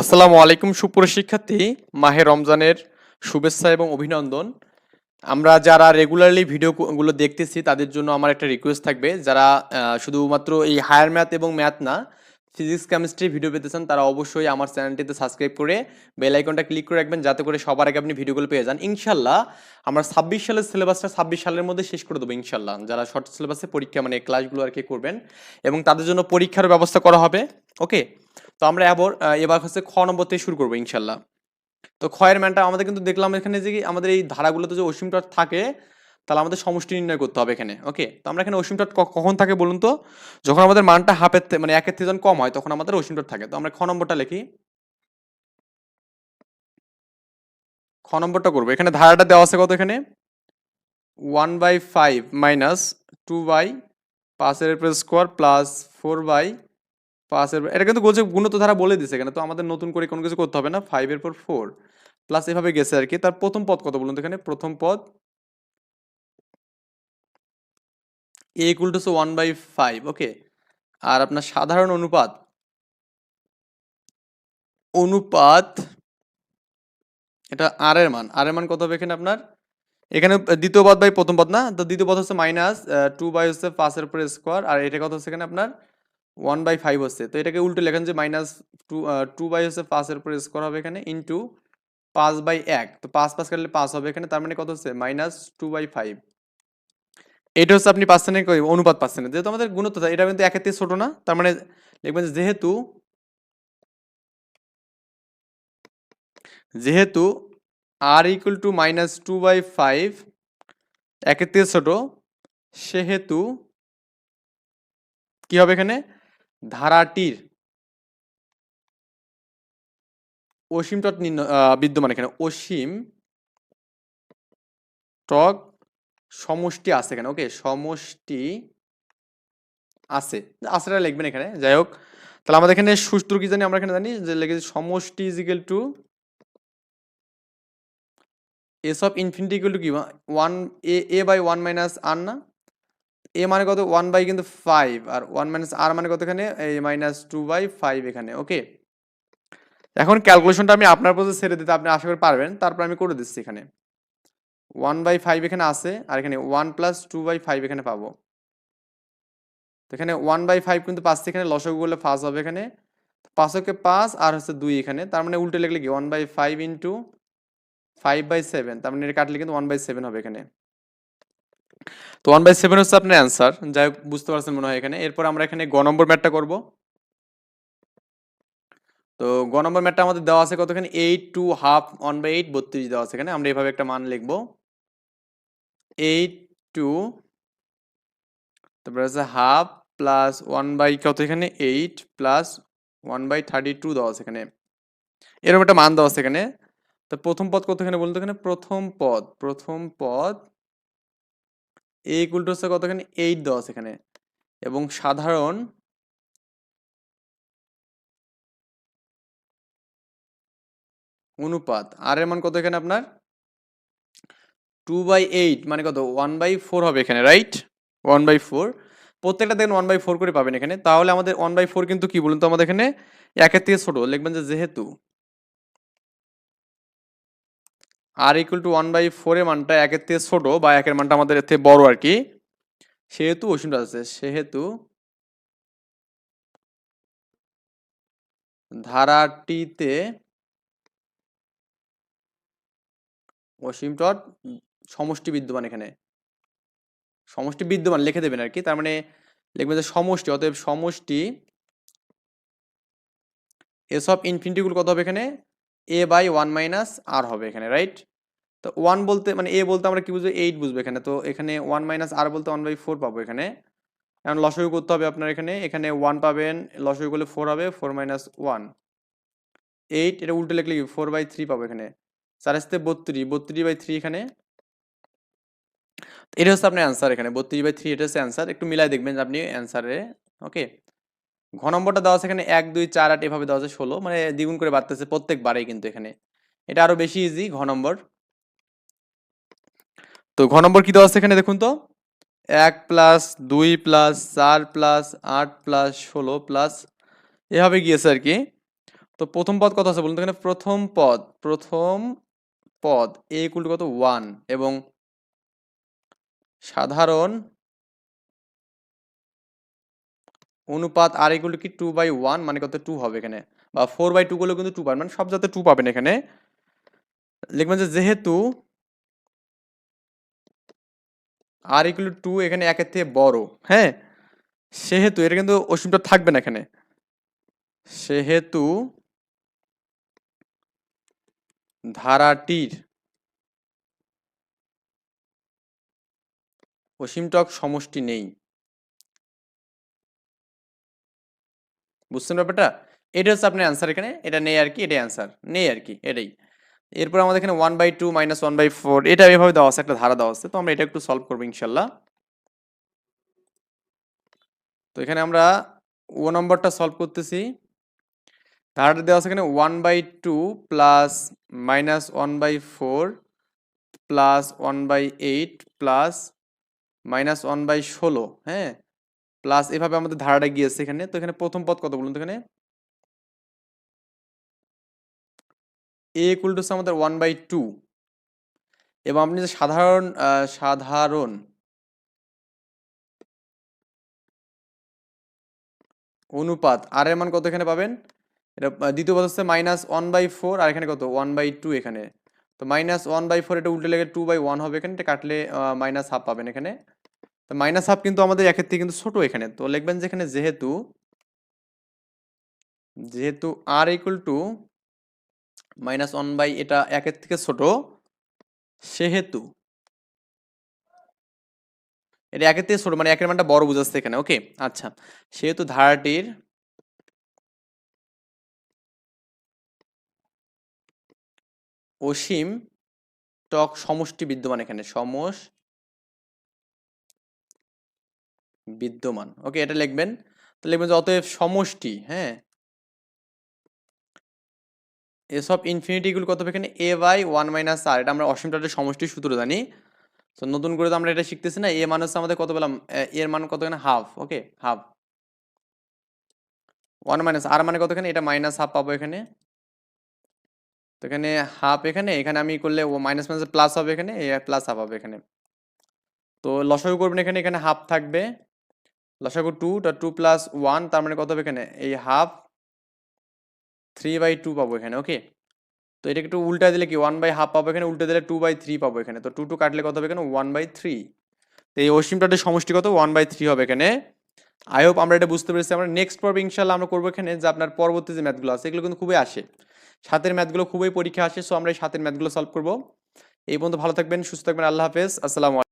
আসসালামু আলাইকুম সুপ্রিয় শিক্ষার্থী, মাহে রমজানের শুভেচ্ছা এবং অভিনন্দন। আমরা যারা রেগুলারলি ভিডিওগুলো দেখতেছি, তাদের জন্য আমার একটা রিকোয়েস্ট থাকবে। যারা শুধুমাত্র এই হায়ার ম্যাথ এবং ম্যাথ না ফিজিক্স কেমিস্ট্রি ভিডিও পেতে চান তারা অবশ্যই আমার চ্যানেলটিতে সাবস্ক্রাইব করে বেল আইকনটা ক্লিক করে রাখবেন, যাতে করে সবার আগে আপনি ভিডিওগুলো পেয়ে যান। ইনশাল্লাহ আমরা ছাব্বিশ সালের সিলেবাসটা ছাব্বিশ সালের মধ্যে শেষ করে দেবো ইনশাল্লাহ যারা শর্ট সিলেবাসে পরীক্ষা মানে ক্লাসগুলো আর কি করবেন এবং তাদের জন্য পরীক্ষার ব্যবস্থা করা হবে ওকে তো আমরা এবার এবার হচ্ছে খ নম্বর থেকে শুরু করব ইনশাল্লাহ তো ক্ষয়ের ম্যানটা আমাদের কিন্তু দেখলাম এখানে যে আমাদের এই ধারাগুলোতে যে অসীমটা থাকে তাহলে আমাদের সমষ্টি নির্ণয় করতে হবে এখানে ওকে তো আমরা এখানে অসীম কখন থাকে বলুন তো? যখন আমাদের মানটা হাফের মানে একের থেকে যখন কম হয়, তখন আমাদের অসীম থাকে। তো আমরা খ নম্বরটা লিখি। খ নম্বরটা করব। এখানে ধারাটা দেওয়া আছে কত এখানে? One by five minus two by পাঁচের স্কোয়ার প্লাস ফোর বাই পাঁচের এটা কিন্তু বলছে গুণত ধারা বলে দিছে এখানে, তো আমাদের নতুন করে কোনো কিছু করতে হবে না। ফাইভের পর ফোর প্লাস এভাবে গেছে আর কি। তার প্রথম পদ কত বলুন তো এখানে? প্রথম পদ a equal to one by five okay আর আপনার সাধারণ অনুপাত অনুপাত, এটা আর এর মান আর এর মান কত হবে এখানে আপনার? এখানে দ্বিতীয় পদ বাই প্রথম পদ না? তো দ্বিতীয় পদ হচ্ছে মাইনাস টু বাই হচ্ছে পাঁচের উপরে স্কোয়ার আর এটা কত হচ্ছে এখানে আপনার? ওয়ান বাই ফাইভ হচ্ছে। তো এটাকে উল্টো লেখেন যে মাইনাস টু টু বাই হচ্ছে পাঁচের উপরে স্কোয়ার হবে এখানে ইন্টু পাঁচ বাই এক। তো পাঁচ পাঁচ কাটলে পাঁচ হবে এখানে, তার মানে কত হচ্ছে? মাইনাস টু বাই ফাইভ এটা হচ্ছে আপনি কি, অনুপাত পাচ্ছেন না যেহেতু আমাদের গুণত্ব এটা কিন্তু একের থেকে ছোট না। তার মানে লিখবেন যেহেতু যেহেতু আর equal to minus two by five একের থেকে ছোট সেহেতু কি হবে এখানে? ধারাটির অসীম টক বিদ্যমান এখানে। অসীম টক সমষ্টি আছে এখানে ওকে সমষ্টি আছে। আছেটা লিখবেন এখানে, যাই হোক। তাহলে আমাদের এখানে সূত্র কি জানি আমরা এখানে জানি যে লিখেছি সমষ্টি is equal to s of infinity equal to কি? One a a by one minus r না? এ মানে কত? ওয়ান বাই কিন্তু ফাইভ আর ওয়ান মাইনাস আর মানে কত এখানে? এই মাইনাস টু বাই ফাইভ এখানে ওকে এখন ক্যালকুলেশনটা আমি আপনার পথে ছেড়ে দিতে আপনি আশা করি পারবেন, তারপর আমি করে দিচ্ছি এখানে। ওয়ান বাই ফাইভ এখানে আছে, আর এখানে one plus two by five এখানে পাবো। তো এখানে ওয়ান বাই ফাইভ কিন্তু পাঁচ এখানে লসগু করলে পাঁচ হবে এখানে। পাঁচকে পাঁচ আর হচ্ছে দুই এখানে। তার মানে উল্টে লিখলে কি? One by five into five by seven তার মানে এটা কাটলে কিন্তু ওয়ান বাই সেভেন হবে এখানে। তো ওয়ান বাই সেভেন হচ্ছে আপনার অ্যান্সার যাই হোক, বুঝতে পারছেন মনে হয় এখানে। এরপর আমরা এখানে গ নম্বর ম্যাটটা করব। তো গ নম্বর ম্যাটটা আমাদের দেওয়া আছে কত এখানে eight two half one by eight বত্রিশ দেওয়া আছে এখানে। আমরা এভাবে একটা মান লিখব। এইট টু তারপরে আছে হাফ প্লাস ওয়ান বাই কত এখানে? Eight plus one by thirty two দেওয়া আছে এখানে। এরকম একটা মান দেওয়া আছে এখানে। তো প্রথম পদ কত এখানে বলতো এখানে? প্রথম পদ প্রথম পদ এ ইকুয়াল হচ্ছে কত এখানে? এইট দেওয়া আছে এখানে। এবং সাধারণ অনুপাত আর এর মান কত এখানে আপনার? টু বাই এইট মানে কত? ওয়ান বাই ফোর হবে এখানে রাইট ওয়ান বাই ফোর প্রত্যেকটা দেখেন ওয়ান বাই ফোর করে পাবেন এখানে। তাহলে আমাদের ওয়ান বাই ফোর কিন্তু কি বলুন তো আমাদের এখানে? একের থেকে ছোট, লিখবেন যে যেহেতু। R equal to one by ফোরের মানটা একের থেকে ছোট বা একের মানটা আমাদের এর থেকে বড় আর কি। সেহেতু অসীমটা আছে, সেহেতু ধারাটিতে অসীম ডট সমষ্টি বিদ্যমান এখানে। সমষ্টি বিদ্যমান লিখে দেবেন আর কি তার মানে লিখবেন যে সমষ্টি, অতএব সমষ্টি এস অফ ইনফিনিটিগুলো কত হবে এখানে? A by one minus r হবে এখানে রাইট তো ওয়ান বলতে মানে এ বলতে আমরা কি বুঝব? এইট বুঝব এখানে। তো এখানে ওয়ান মাইনাস আর বলতে ওয়ান বাই ফোর পাবো এখানে। এখন লসগু করতে হবে আপনার এখানে। এখানে ওয়ান পাবেন, লসগু করলে ফোর হবে ফোর মাইনাস ওয়ান এইট এটা উল্টে লিখলে কি ফোর বাই থ্রি পাবো এখানে। চার আসতে বত্রিশ বত্রিশ বাই থ্রি এখানে। এটা হচ্ছে আপনার অ্যান্সার এখানে। বত্রিশ বাই থ্রি এটা হচ্ছে অ্যান্সার একটু মিলাই দেখবেন আপনি অ্যান্সারে ওকে ঘ নম্বরটা দেওয়া আছে এখানে এক, দুই, চার, আট, এভাবে দেওয়া আছে ষোলো। মানে দ্বিগুণ করে বাড়তেছে প্রত্যেকবারেই কিন্তু এখানে। এটা আরও বেশি ইজি ঘ নম্বর। তো ঘ নম্বর কি দেওয়া আছে এখানে দেখুন তো? এক প্লাস দুই প্লাস চার প্লাস আট প্লাস ষোলো প্লাস এভাবে গিয়েছে আর কি। তো প্রথম পদ কত আছে বলুন তো এখানে? প্রথম পদ প্রথম পদ এ ইকুয়াল টু কত? ওয়ান এবং সাধারণ অনুপাত আর টু কি টু বাই ওয়ান মানে কত টু হবে এখানে? বা ফোর বাই টু করলেও কিন্তু টু পাবেন। মানে সব যাতে টু পাবেন এখানে। লিখবেন যে যেহেতু আর ইকুয়াল টু এখানে একের থেকে বড় হ্যাঁ? সেহেতু এটা কিন্তু অসীমটা থাকবে না এখানে। সেহেতু ধারাটির অসীমটক সমষ্টি নেই। বুঝছেন ব্যাপারটা? এটা হচ্ছে আপনার অ্যান্সার এখানে। এটা নেই আর কি, এটাই অ্যান্সার নেই আর কি, এটাই। এরপর আমাদের এখানে one by two minus one by four এটা এভাবে দেওয়া আছে, একটা ধারা দেওয়া আছে। তো আমরা এটা একটু সলভ করব ইনশাল্লাহ তো এখানে আমরা ও নম্বরটা সলভ করতেছি। ধারাটা দেওয়া আছে এখানে one by two plus minus one by four plus one by eight plus minus one by ষোলো হ্যাঁ? প্লাস এভাবে আমাদের ধারাটা গিয়েছে এখানে। তো এখানে প্রথম পদ কত বলুন তো এখানে? এ ইকুয়াল টু আমাদের ওয়ান বাই টু এবং আপনি যে সাধারণ সাধারণ অনুপাত আর এর মান কত এখানে পাবেন? এটা দ্বিতীয় পদ হচ্ছে মাইনাস ওয়ান বাই ফোর আর এখানে কত? ওয়ান বাই টু এখানে। তো মাইনাস ওয়ান বাই ফোর এটা উল্টে লেগে টু বাই ওয়ান হবে এখানে। এটা কাটলে মাইনাস হাফ পাবেন এখানে। তো মাইনাস হাফ কিন্তু আমাদের একের থেকে কিন্তু ছোট এখানে। তো লিখবেন যে এখানে যেহেতু যেহেতু r equal to minus one by এটা একের থেকে ছোট, সেহেতু এটা একের থেকে ছোট মানে একের মানটা বড় বুঝাচ্ছে এখানে ওকে আচ্ছা সেহেতু ধারাটির অসীম টক সমষ্টি বিদ্যমান এখানে সমস বিদ্যমান। ওকে এটা লিখবেন। তো লিখবেন অতএব সমষ্টি হ্যাঁ? এসব ইনফিনিটি গুলো কত এখানে? A by one minus r এটা আমরা অসীমটার সমষ্টির সূত্র জানি। তো নতুন করে তো আমরা এটা শিখতেছি না। এ মান আমাদের কত পেলাম? এর মান কত এখানে? Half okay half one minus r মানে কত এখানে? এটা মাইনাস হাফ পাবো এখানে। তো এখানে হাফ এখানে। এখানে আমি করলে ও মাইনাস মাইনাস প্লাস হবে এখানে। এ প্লাস হাফ হবে এখানে। তো লসাগু করবেন এখানে। এখানে হাফ থাকবে। লসাগু টু টু প্লাস ওয়ান, তার মানে কত হবে এখানে? এই হাফ থ্রি বাই টু পাবো এখানে, ওকে? তো এটা একটু উল্টা দিলে কি? ওয়ান বাই হাফ পাবো এখানে, উল্টে দিলে টু বাই থ্রি পাবো এখানে। তো টু টু কাটলে কত হবে এখানে? One by three. তো এই অসীমটার সমষ্টি কত? ওয়ান বাই থ্রি হবে এখানে। আই হোপ আমরা এটা বুঝতে পেরেছি। আমরা নেক্সট পর্বে ইনশাল্লাহ আমরা করব এখানে যে আপনার পরবর্তী যে ম্যাথগুলো আছে, এগুলো কিন্তু খুবই আসে। সাতের ম্যাথগুলো খুবই পরীক্ষা আসে সো আমরা এই সাতের ম্যাথগুলো সলভ করব। এই পর্যন্ত ভালো থাকবেন, সুস্থ থাকবেন, আল্লাহ হাফেজ। আসসালামু